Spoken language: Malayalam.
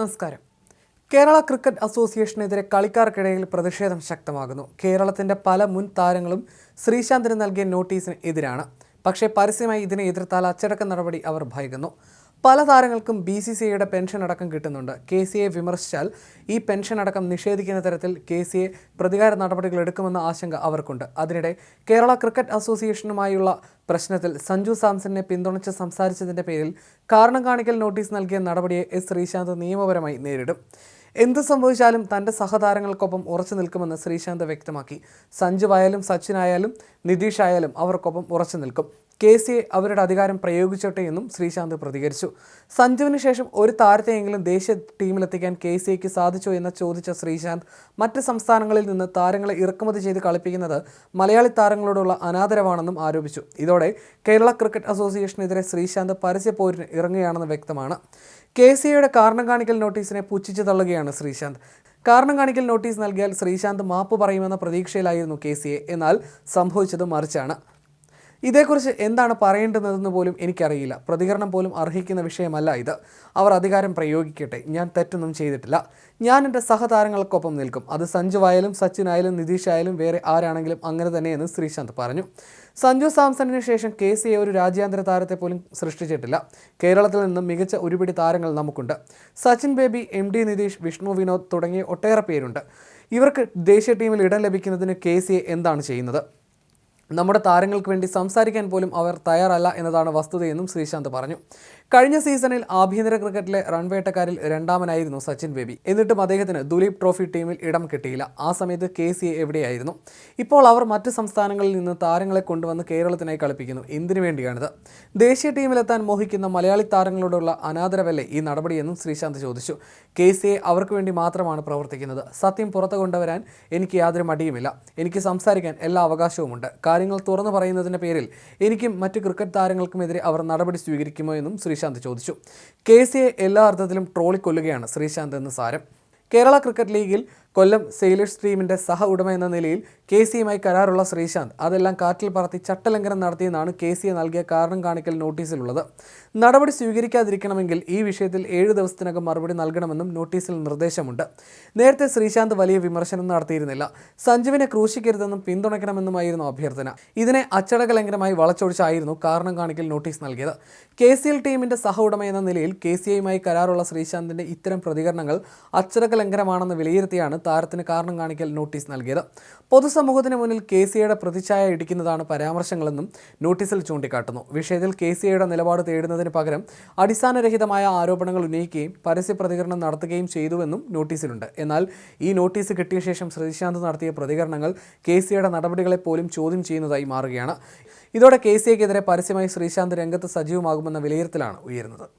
നമസ്കാരം. കേരള ക്രിക്കറ്റ് അസോസിയേഷനെതിരെ കളിക്കാർക്കിടയിൽ പ്രതിഷേധം ശക്തമാകുന്നു. കേരളത്തിന്റെ പല മുൻ താരങ്ങളും ശ്രീശാന്തിന് നൽകിയ നോട്ടീസിന് എതിരാണ്. പക്ഷേ പരസ്യമായി ഇതിനെ എതിർത്താൽ അച്ചടക്ക നടപടി അവർ ഭയക്കുന്നു. പല താരങ്ങൾക്കും ബി സി സി ഐയുടെ പെൻഷൻ അടക്കം കിട്ടുന്നുണ്ട്. കെ സി എ വിമർശിച്ചാൽ ഈ പെൻഷൻ അടക്കം നിഷേധിക്കുന്ന തരത്തിൽ കെ സി എ പ്രതികാര നടപടികൾ എടുക്കുമെന്ന ആശങ്ക അവർക്കുണ്ട്. അതിനിടെ കേരള ക്രിക്കറ്റ് അസോസിയേഷനുമായുള്ള പ്രശ്നത്തിൽ സഞ്ജു സാംസണിനെ പിന്തുണച്ച് സംസാരിച്ചതിന്റെ പേരിൽ കാരണം കാണിക്കൽ നോട്ടീസ് നൽകിയ നടപടിയെ എസ് ശ്രീശാന്ത് നിയമപരമായി നേരിടും. എന്ത് സംഭവിച്ചാലും തന്റെ സഹതാരങ്ങൾക്കൊപ്പം ഉറച്ചു നിൽക്കുമെന്ന് ശ്രീശാന്ത് വ്യക്തമാക്കി. സഞ്ജുവായാലും സച്ചിനായാലും നിതീഷ് ആയാലും അവർക്കൊപ്പം ഉറച്ചു നിൽക്കും. കെ സി എ അവരുടെ അധികാരം പ്രയോഗിച്ചോട്ടെ എന്നും ശ്രീശാന്ത് പ്രതികരിച്ചു. സഞ്ജുവിന് ശേഷം ഒരു താരത്തെയെങ്കിലും ദേശീയ ടീമിലെത്തിക്കാൻ കെ സി എക്ക് സാധിച്ചോ എന്ന് ചോദിച്ച ശ്രീശാന്ത് മറ്റ് സംസ്ഥാനങ്ങളിൽ നിന്ന് താരങ്ങളെ ഇറക്കുമതി ചെയ്ത് കളിപ്പിക്കുന്നത് മലയാളി താരങ്ങളോടുള്ള അനാദരവാണെന്നും ആരോപിച്ചു. ഇതോടെ കേരള ക്രിക്കറ്റ് അസോസിയേഷനെതിരെ ശ്രീശാന്ത് പരസ്യ പോരിന് ഇറങ്ങുകയാണെന്ന് വ്യക്തമാണ്. കെ സി എയുടെ കാരണം കാണിക്കൽ നോട്ടീസിനെ പുച്ഛിച്ചു തള്ളുകയാണ് ശ്രീശാന്ത്. കാരണം കാണിക്കൽ നോട്ടീസ് നൽകിയാൽ ശ്രീശാന്ത് മാപ്പ് പറയുമെന്ന പ്രതീക്ഷയിലായിരുന്നു കെ സി എ. എന്നാൽ സംഭവിച്ചത് മറിച്ചാണ്. ഇതേക്കുറിച്ച് എന്താണ് പറയേണ്ടതെന്ന് പോലും എനിക്കറിയില്ല. പ്രതികരണം പോലും അർഹിക്കുന്ന വിഷയമല്ല ഇത്. അവർ അധികാരം പ്രയോഗിക്കട്ടെ. ഞാൻ തെറ്റൊന്നും ചെയ്തിട്ടില്ല. ഞാൻ എന്റെ സഹതാരങ്ങൾക്കൊപ്പം നിൽക്കും. അത് സഞ്ജു ആയാലും സച്ചിൻ ആയാലും നിതീഷ് ആയാലും വേറെ ആരാണെങ്കിലും അങ്ങനെ തന്നെയെന്ന് ശ്രീശാന്ത് പറഞ്ഞു. സഞ്ജു സാംസണിന് ശേഷം കെ സി ഒരു രാജ്യാന്തര താരത്തെ പോലും സൃഷ്ടിച്ചിട്ടില്ല. കേരളത്തിൽ നിന്നും മികച്ച ഒരുപിടി താരങ്ങൾ നമുക്കുണ്ട്. സച്ചിൻ ബേബി എം ഡി നിതീഷ് വിഷ്ണു വിനോദ് തുടങ്ങിയ ഒട്ടേറെ പേരുണ്ട്. ഇവർക്ക് ദേശീയ ടീമിൽ ഇടം ലഭിക്കുന്നതിന് കെ എന്താണ് ചെയ്യുന്നത്? നമ്മുടെ താരങ്ങൾക്ക് വേണ്ടി സംസാരിക്കാൻ പോലും അവർ തയ്യാറല്ല എന്നതാണ് വസ്തുതയെന്നും ശ്രീശാന്ത് പറഞ്ഞു. കഴിഞ്ഞ സീസണിൽ ആഭ്യന്തര ക്രിക്കറ്റിലെ റൺവേട്ടക്കാരിൽ രണ്ടാമനായിരുന്നു സച്ചിൻ ബേബി. എന്നിട്ടും അദ്ദേഹത്തിന് ദുലീപ് ട്രോഫി ടീമിൽ ഇടം കിട്ടിയില്ല. ആ സമയത്ത് കെ സി എവിടെയായിരുന്നു? ഇപ്പോൾ അവർ മറ്റ് സംസ്ഥാനങ്ങളിൽ നിന്ന് താരങ്ങളെ കൊണ്ടുവന്ന് കേരളത്തിനായി കളിപ്പിക്കുന്നു. എന്തിനു വേണ്ടിയാണിത്? ദേശീയ ടീമിലെത്താൻ മോഹിക്കുന്ന മലയാളി താരങ്ങളോടുള്ള അനാദരവല്ലേ ഈ നടപടിയെന്നും ശ്രീശാന്ത് ചോദിച്ചു. കെ സി എ അവർക്ക് വേണ്ടി മാത്രമാണ് പ്രവർത്തിക്കുന്നത്. സത്യം പുറത്തു കൊണ്ടുവരാൻ എനിക്ക് യാതൊരു മടിയുമില്ല. എനിക്ക് സംസാരിക്കാൻ എല്ലാ അവകാശവുമുണ്ട്. കാര്യങ്ങൾ തുറന്നു പറയുന്നതിന്റെ പേരിൽ എനിക്കും മറ്റ് ക്രിക്കറ്റ് താരങ്ങൾക്കുമെതിരെ അവർ നടപടി സ്വീകരിക്കുമോ എന്നും ശ്രീശാന്ത് ചോദിച്ചു. കെ എല്ലാ അർത്ഥത്തിലും ട്രോളിക്കൊല്ലുകയാണ് ശ്രീശാന്ത് എന്ന് സാരം. കേരള ക്രിക്കറ്റ് ലീഗിൽ കൊല്ലം സെയിലേഴ്സ് ടീമിന്റെ സഹ ഉടമ എന്ന നിലയിൽ കെ സിയുമായി കരാറുള്ള ശ്രീശാന്ത് അതെല്ലാം കാറ്റിൽ പറത്തി ചട്ടലംഘനം നടത്തിയെന്നാണ് കെ സിയെ നൽകിയ കാരണം കാണിക്കൽ നോട്ടീസിലുള്ളത്. നടപടി സ്വീകരിക്കാതിരിക്കണമെങ്കിൽ ഈ വിഷയത്തിൽ ഏഴ് ദിവസത്തിനകം മറുപടി നൽകണമെന്നും നോട്ടീസിൽ നിർദ്ദേശമുണ്ട്. നേരത്തെ ശ്രീശാന്ത് വലിയ വിമർശനം നടത്തിയിരുന്നില്ല. സഞ്ജുവിനെ ക്രൂശിക്കരുതെന്നും പിന്തുണയ്ക്കണമെന്നുമായിരുന്നു അഭ്യർത്ഥന. ഇതിനെ അച്ചടക്ക ലംഘനമായി വളച്ചൊടിച്ചായിരുന്നു കാരണം കാണിക്കൽ നോട്ടീസ് നൽകിയത്. കെ സി എൽ ടീമിന്റെ സഹ ഉടമ എന്ന നിലയിൽ കെ സി ഐയുമായി കരാറുള്ള ശ്രീശാന്തിന്റെ ഇത്തരം പ്രതികരണങ്ങൾ അച്ചടക്ക ലംഘനമാണെന്ന് വിലയിരുത്തിയാണ് താരത്തിന് കാരണം കാണിക്കൽ നോട്ടീസ് നൽകിയത്. പൊതുസമൂഹത്തിന് മുന്നിൽ കെ സി എയുടെ പ്രതിച്ഛായ ഇടിക്കുന്നതാണ് പരാമർശങ്ങളെന്നും നോട്ടീസിൽ ചൂണ്ടിക്കാട്ടുന്നു. വിഷയത്തിൽ കെ സി എയുടെ നിലപാട് തേടുന്നതിന് പകരം അടിസ്ഥാനരഹിതമായ ആരോപണങ്ങൾ ഉന്നയിക്കുകയും പരസ്യ പ്രതികരണം നടത്തുകയും ചെയ്തുവെന്നും നോട്ടീസിലുണ്ട്. എന്നാൽ ഈ നോട്ടീസ് കിട്ടിയ ശേഷം ശ്രീശാന്ത് നടത്തിയ പ്രതികരണങ്ങൾ കെ സി എയുടെ നടപടികളെ പോലും ചോദ്യം ചെയ്യുന്നതായി മാറുകയാണ്. ഇതോടെ കെ സി എക്കെതിരെ പരസ്യമായി ശ്രീശാന്ത് രംഗത്ത് സജീവമാകുമെന്ന വിലയിരുത്തലാണ് ഉയരുന്നത്.